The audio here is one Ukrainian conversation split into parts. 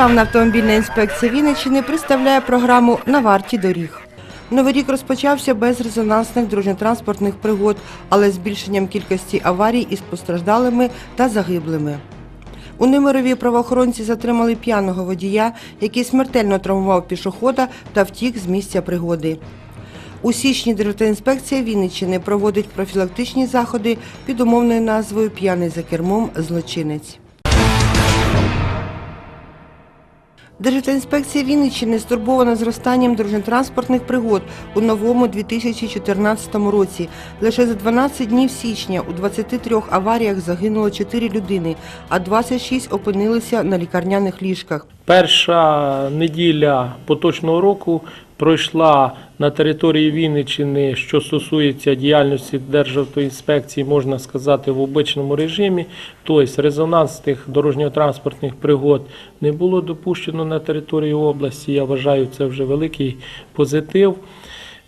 Державна автомобільна інспекція Вінниччини представляє програму На варті доріг. Новий рік розпочався без резонансних дорожньо-транспортних пригод, але збільшенням кількості аварій із постраждалими та загиблими. У Немирові правоохоронці затримали п'яного водія, який смертельно травмував пішохода та втік з місця пригоди. У січні Державтоінспекція Вінниччини проводить профілактичні заходи під умовною назвою П'яний за кермом злочинець. Державтоінспекція Вінниччини стурбована зростанням дорожньо-транспортних пригод у новому 2014 році. Лише за 12 днів січня у 23 аваріях загинуло 4 людини, а 26 опинилися на лікарняних ліжках. Перша неділя поточного року пройшла на території Вінниччини, що стосується діяльності Державтоінспекції, можна сказати, в обичному режимі. Тобто резонансних дорожньо-транспортних пригод не було допущено на території області. Я вважаю, це вже великий позитив.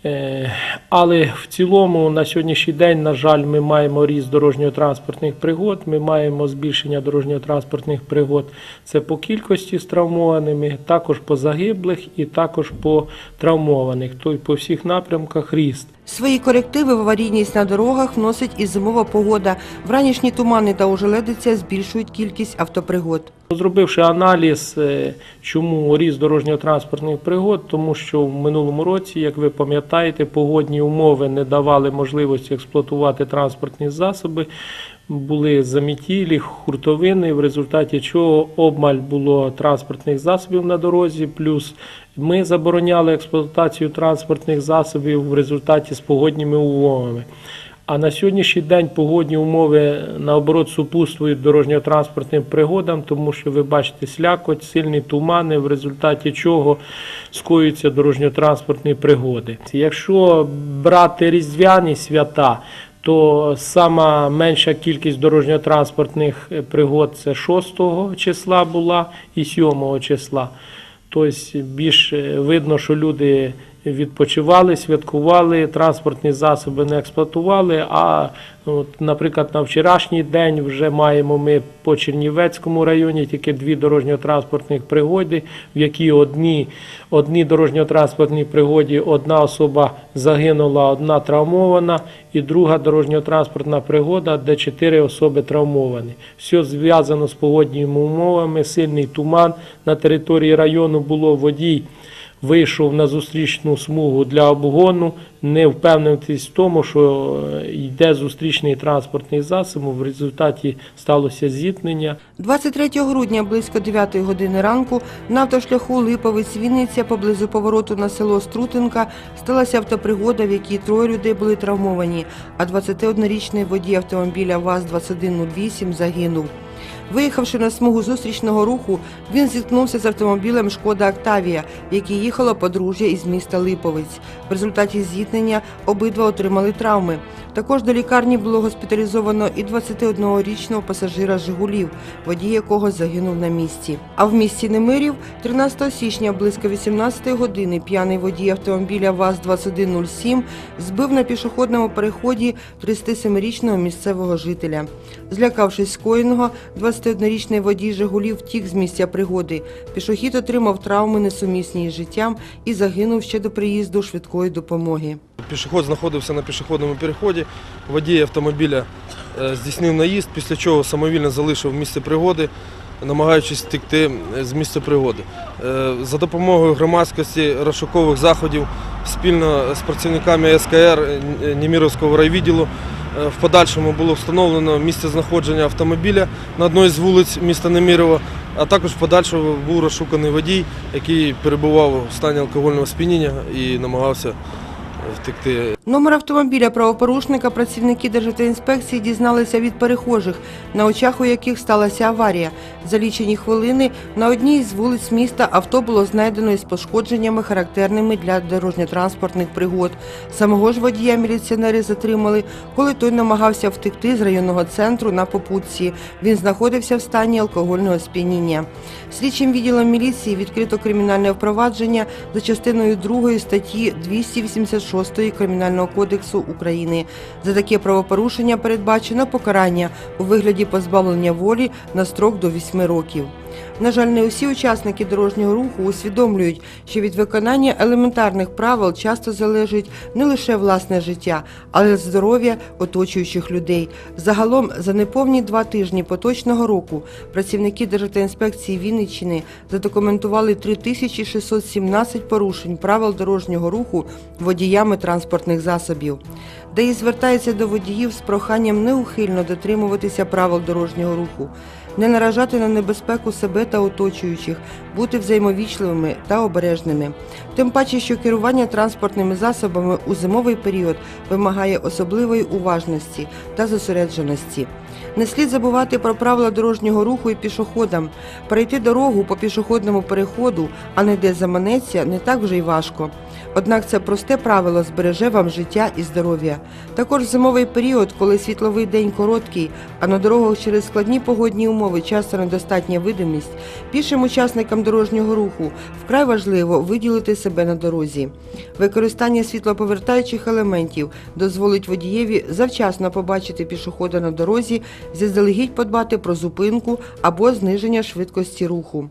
Е, Але в цілому на сьогоднішній день, на жаль, ми маємо ріст дорожньо-транспортних пригод, ми маємо збільшення дорожньо-транспортних пригод. Це по кількості з травмованими, також по загиблих і також по травмованих. Тобто по всіх напрямках ріст. Свої корективи в аварійність на дорогах вносить і зимова погода. Вранішні тумани та ожеледиця збільшують кількість автопригод. Зробивши аналіз, е, чому ріст дорожньо-транспортних пригод, тому що в минулому році, як ви пам'ятаєте, погодні умови не давали можливості експлуатувати транспортні засоби. Були замітілі, хуртовини, в результаті чого обмаль було транспортних засобів на дорозі. Плюс ми забороняли експлуатацію транспортних засобів в результаті з погодніми умовами. А на сьогоднішній день погодні умови наоборот супутствують дорожньо-транспортним пригодам, тому що ви бачите слякоть, сильні тумани, в результаті чого скоюються дорожньо-транспортні пригоди. Якщо брати різдвяні свята, то сама менша кількість дорожньо-транспортних е, пригод це 6 числа була і 7 числа. Тобто більш е, видно, що люди відпочивали, святкували, транспортні засоби не експлуатували. А, от, наприклад, на вчорашній день вже маємо ми по Чернівецькому районі тільки дві дорожньо-транспортних пригоди, в які одні, одні дорожньо-транспортні пригоді одна особа загинула, одна травмована, і друга дорожньо-транспортна пригода, де чотири особи травмовані. Все зв'язано з погодніми умовами, сильний туман на території району було водій вийшов на зустрічну смугу для обгону, не впевнившись в тому, що е, йде зустрічний транспортний засіб. В результаті сталося зіткнення. 23 грудня близько 9 години ранку на автошляху Липовець Вінниця поблизу повороту на село Струтинка сталася автопригода, в якій троє людей були травмовані, а 21-річний водій автомобіля ВАЗ-2108 загинув. Виїхавши на смугу зустрічного руху, він зіткнувся з автомобілем Шкода Октавія, в якій їхало подружжя із міста Липовець. В результаті зіткнення обидва отримали травми. Також до лікарні було госпіталізовано і 21-річного пасажира Жигулів, водій якого загинув на місці. А в місті Немирів 13 січня близько 18 години п'яний водій автомобіля ВАЗ-2107 збив на пішохідному переході 37-річного місцевого жителя. Злякавшись скоєного, 21-річний водій Жигулів втік з місця пригоди. Пішохід отримав травми несумісні із життям і загинув ще до приїзду швидкої допомоги. Пішохід знаходився на пішохідному переході. Водій автомобіля е, здійснив наїзд, після чого самовільно залишив місце пригоди, намагаючись втекти з місця пригоди. Е, За допомогою громадськості розшукових заходів спільно з працівниками СКР Німіровського райвідділу е, в подальшому було встановлено місце знаходження автомобіля на одній з вулиць міста Немірова, а також в подальшому був розшуканий водій, який перебував у стані алкогольного сп'яніння і намагався е, втекти. Номер автомобіля правопорушника працівники Державтоінспекції дізналися від перехожих, на очах у яких сталася аварія. За лічені хвилини на одній з вулиць міста авто було знайдено із пошкодженнями, характерними для дорожньо-транспортних пригод. Самого ж водія міліціонери затримали, коли той намагався втекти з районного центру на попутці. Він знаходився в стані алкогольного сп'яніння. Слідчим відділом міліції відкрито кримінальне впровадження за частиною 2 статті 286 Кримінального кодексу України. За таке правопорушення передбачено покарання у вигляді позбавлення волі на строк до 8 років. На жаль, не усі учасники дорожнього руху усвідомлюють, що від виконання елементарних правил часто залежить не лише власне життя, але й здоров'я оточуючих людей. Загалом за неповні два тижні поточного року працівники Державтоінспекції Вінниччини задокументували 3617 порушень правил дорожнього руху водіями транспортних засобів. ДАІ звертається до водіїв з проханням неухильно дотримуватися правил дорожнього руху, не наражати на небезпеку себе та оточуючих, бути взаємовічливими та обережними. Тим паче, що керування транспортними засобами у зимовий період вимагає особливої уважності та зосередженості. Не слід забувати про правила дорожнього руху і пішоходам. Перейти дорогу по пішохідному переходу, а не де заманеться, не так вже й важко. Однак це просте правило збереже вам життя і здоров'я. Також зимовий період, коли світловий день короткий, а на дорогах через складні погодні умови часто недостатня видимість, пішим учасникам дорожнього руху вкрай важливо виділити себе на дорозі. Використання світлоповертаючих елементів дозволить водієві завчасно побачити пішохода на дорозі, заздалегідь подбати про зупинку або зниження швидкості руху.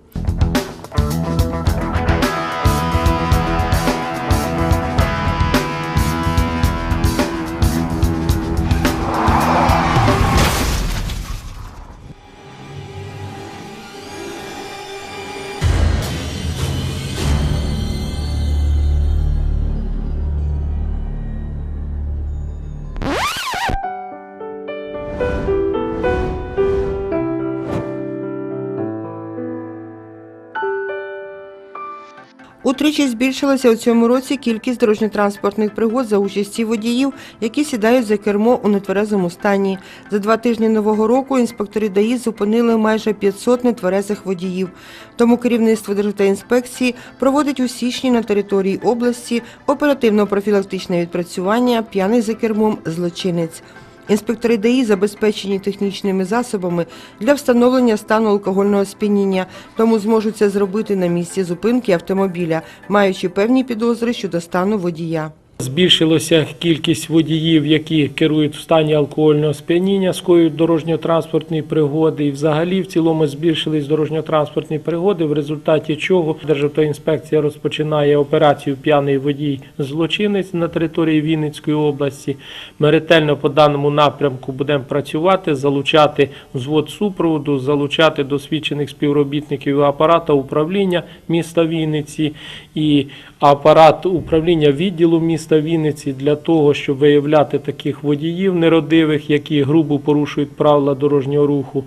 Утричі збільшилася у цьому році кількість дорожньо-транспортних пригод за участі водіїв, які сідають за кермо у нетверезому стані. За два тижні нового року інспектори ДАІ зупинили майже 500 нетверезих водіїв. Тому керівництво Державтоінспекції проводить у січні на території області оперативно-профілактичне відпрацювання п'яний за кермом злочинець. Інспектори ДАІ забезпечені технічними засобами для встановлення стану алкогольного сп'яніння, тому зможуть це зробити на місці зупинки автомобіля, маючи певні підозри щодо стану водія. Збільшилася кількість водіїв, які керують в стані алкогольного сп'яніння, скоюють дорожньо-транспортні пригоди. І взагалі в цілому збільшились дорожньо-транспортні пригоди, в результаті чого Державтоінспекція розпочинає операцію П'яний водій злочинець на території Вінницької області. Ми ретельно по даному напрямку будемо працювати, залучати взвод супроводу, залучати досвідчених співробітників апарату управління міста Вінниці і апарат управління відділу міста Вінниці для того, щоб виявляти таких водіїв неродивих, які грубо порушують правила дорожнього руху,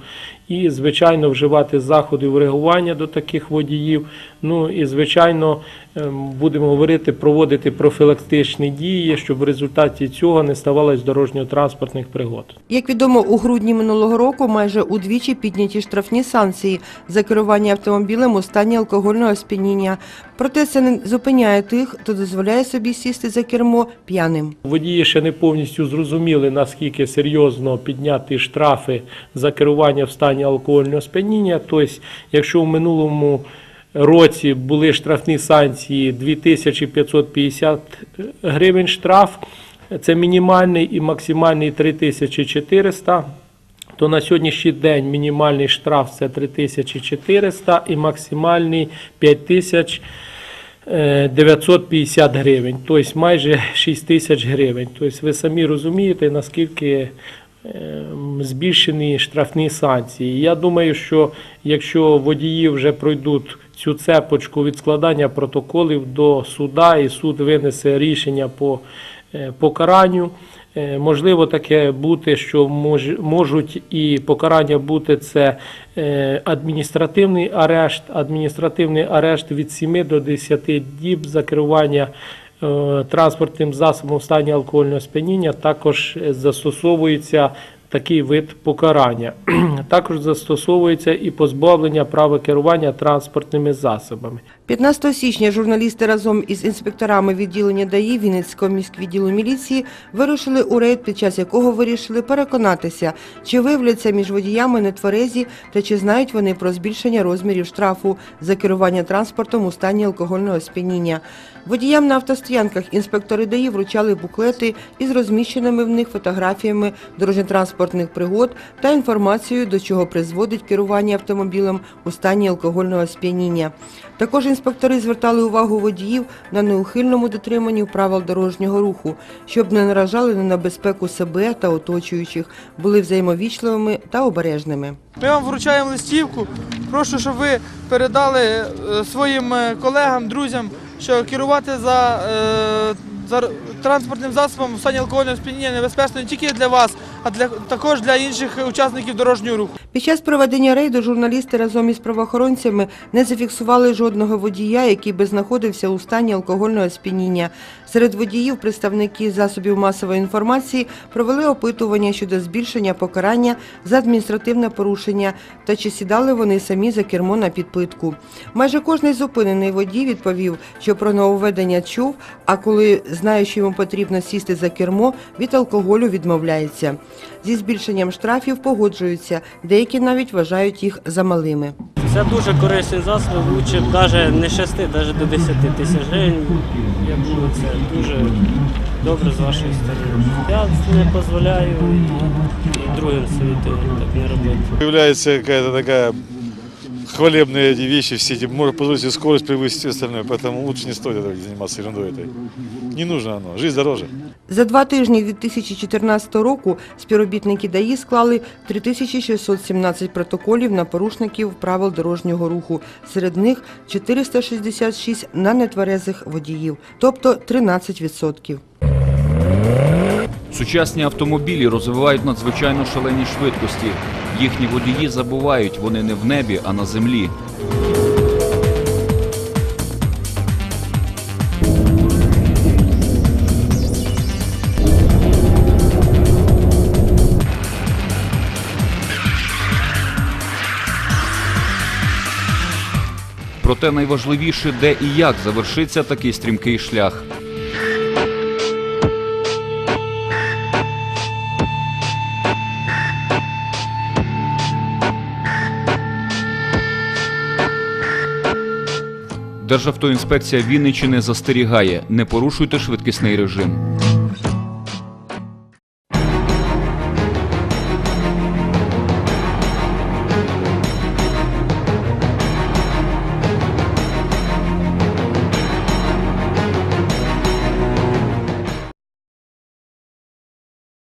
і, звичайно, вживати заходи реагування до таких водіїв. Ну і, звичайно, ем, будемо говорити, проводити профілактичні дії, щоб в результаті цього не ставалось дорожньо-транспортних пригод. Як відомо, у грудні минулого року майже удвічі підняті штрафні санкції за керування автомобілем у стані алкогольного сп'яніння. Проте це не зупиняє тих, хто дозволяє собі сісти за кермо п'яним. Водії ще не повністю зрозуміли, наскільки серйозно підняти штрафи за керування в стані алкогольного сп'яніння. Тобто, якщо в минулому році були штрафні санкції 2550 гривень штраф, це мінімальний і максимальний 3400, то на сьогоднішній день мінімальний штраф це 3400 і максимальний 5000 е, 950 гривень, тобто майже 6 тисяч гривень. Тобто ви самі розумієте, наскільки збільшені штрафні санкції. Я думаю, що якщо водії вже пройдуть цю цепочку від складання протоколів до суда, і суд винесе рішення по е, покаранню. Е, Можливо таке бути, що мож- можуть і покарання бути це е, адміністративний арешт, адміністративний арешт від 7 до 10 діб за керування транспортним засобом в стані алкогольного сп'яніння також е, застосовується такий вид покарання. Також застосовується і позбавлення права керування транспортними засобами. 15 січня журналісти разом із інспекторами відділення ДАІ Вінницького міськвідділу міліції вирушили у рейд, під час якого вирішили переконатися, чи виявляться між водіями нетверезі та чи знають вони про збільшення розмірів штрафу за керування транспортом у стані алкогольного сп'яніння. Водіям на автостоянках інспектори ДАІ вручали буклети із розміщеними в них фотографіями дорожньо-транспортних дорожньо-транспортних пригод та інформацією, до чого призводить керування автомобілем у стані алкогольного сп'яніння. Також інспектори звертали увагу водіїв на неухильному дотриманні правил дорожнього руху, щоб не наражали на безпеку себе та оточуючих, були взаємовічливими та обережними. Ми вам вручаємо листівку. Прошу, щоб ви передали е, своїм е, колегам, друзям, що керувати за, е, за транспортним засобом в стані алкогольного сп'яніння небезпечно не тільки для вас, а для, також для інших учасників дорожнього руху. Під час проведення рейду журналісти разом із правоохоронцями не зафіксували жодного водія, який би знаходився у стані алкогольного сп'яніння. Серед водіїв представники засобів масової інформації провели опитування щодо збільшення покарання за адміністративне порушення та чи сідали вони самі за кермо на підпитку. Майже кожний зупинений водій відповів, що про нововведення чув, а коли знає, що йому потрібно сісти за кермо, від алкоголю відмовляється. Зі збільшенням штрафів погоджуються, деякі навіть вважають їх замалими. Це дуже корисний засіб, лучше навіть не 6, навіть до 10 тисяч гривень. Я думаю, це дуже добре з вашої сторони. Я не дозволяю і, другим світу так не робити. Появляется какая-то такая хвалебные эти вещи, все эти, может позволить себе скорость превысить все остальное, поэтому лучше не стоит этого заниматься ерундой этой. Не нужно оно, жизнь дороже. За два тижні 2014 року співробітники ДАІ склали 3617 протоколів на порушників правил дорожнього руху. Серед них 466 на нетверезих водіїв, тобто 13%. Сучасні автомобілі розвивають надзвичайно шалені швидкості. Їхні водії забувають, вони не в небі, а на землі. Проте найважливіше, де і як завершиться такий стрімкий шлях. Державтоінспекція Вінниччини застерігає: не порушуйте швидкісний режим.